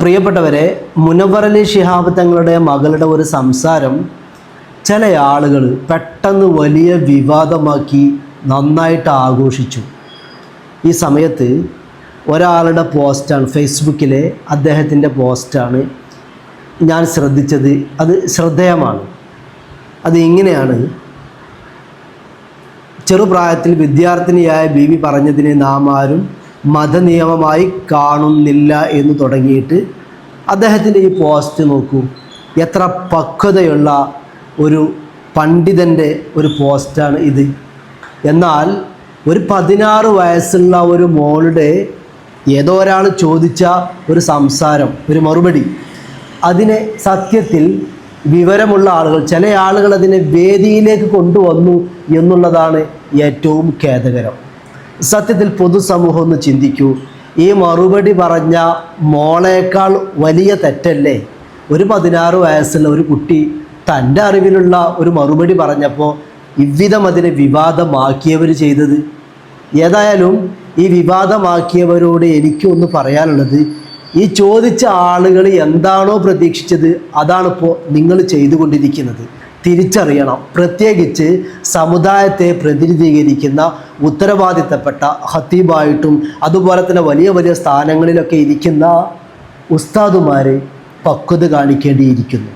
പ്രിയപ്പെട്ടവരെ മുനവറലി ഷിഹാബ് തങ്ങളുടെ മകളുടെ ഒരു സംസാരം ചില ആളുകൾ പെട്ടെന്ന് വലിയ വിവാദമാക്കി നന്നായിട്ട് ആഘോഷിച്ചു. ഈ സമയത്ത് ഒരാളുടെ പോസ്റ്റാണ് ഫേസ്ബുക്കിലെ അദ്ദേഹത്തിന്റെ പോസ്റ്റാണ് ഞാൻ ശ്രദ്ധിച്ചത്. അത് ശ്രദ്ധേയമാണ്. അത് ഇങ്ങനെയാണ്. ചെറുപ്രായത്തിൽ വിദ്യാർത്ഥിനിയായ ബി വി പറഞ്ഞതിനെ നാം ആരും മതനിയമമായി കാണുന്നില്ല എന്ന് തുടങ്ങിയിട്ട് അദ്ദേഹത്തിന്റെ ഈ പോസ്റ്റ് നോക്കൂ. എത്ര പക്വതയുള്ള ഒരു പണ്ഡിതന്റെ ഒരു പോസ്റ്റാണ് ഇത്. എന്നാൽ ഒരു പതിനാറ് വയസ്സുള്ള ഒരു മോളുടെ ഏതോ ഒരാൾ ചോദിച്ച ഒരു സംസാരം ഒരു മറുപടി അതിനെ സത്യത്തിൽ വിവരമുള്ള ആളുകൾ ചില ആളുകൾ അതിനെ വേദിയിലേക്ക് കൊണ്ടുവന്നു എന്നുള്ളതാണ് ഏറ്റവും ഖേദകരം. സത്യത്തിൽ പൊതുസമൂഹം ഒന്ന് ചിന്തിക്കൂ. ഈ മറുപടി പറഞ്ഞ മോളേക്കാൾ വലിയ തെറ്റല്ലേ? ഒരു പതിനാറ് വയസ്സുള്ള ഒരു കുട്ടി തന്റെ അറിവിലുള്ള ഒരു മറുപടി പറഞ്ഞപ്പോൾ ഇവ്വിധം അതിനെ വിവാദമാക്കിയവർ ചെയ്തത്. ഏതായാലും ഈ വിവാദമാക്കിയവരോട് എനിക്കൊന്ന് പറയാനുള്ളത് ഈ ചോദിച്ച ആളുകൾ എന്താണോ പ്രതീക്ഷിച്ചത് അതാണിപ്പോൾ നിങ്ങൾ ചെയ്തുകൊണ്ടിരിക്കുന്നത്. തിരിച്ചറിയണം. പ്രത്യേകിച്ച് സമുദായത്തെ പ്രതിനിധീകരിക്കുന്ന ഉത്തരവാദിത്തപ്പെട്ട ഹത്തീബായിട്ടും അതുപോലെ തന്നെ വലിയ വലിയ സ്ഥാനങ്ങളിലൊക്കെ ഇരിക്കുന്ന ഉസ്താദുമാരെ പക്വത കാണിക്കേണ്ടിയിരിക്കുന്നു.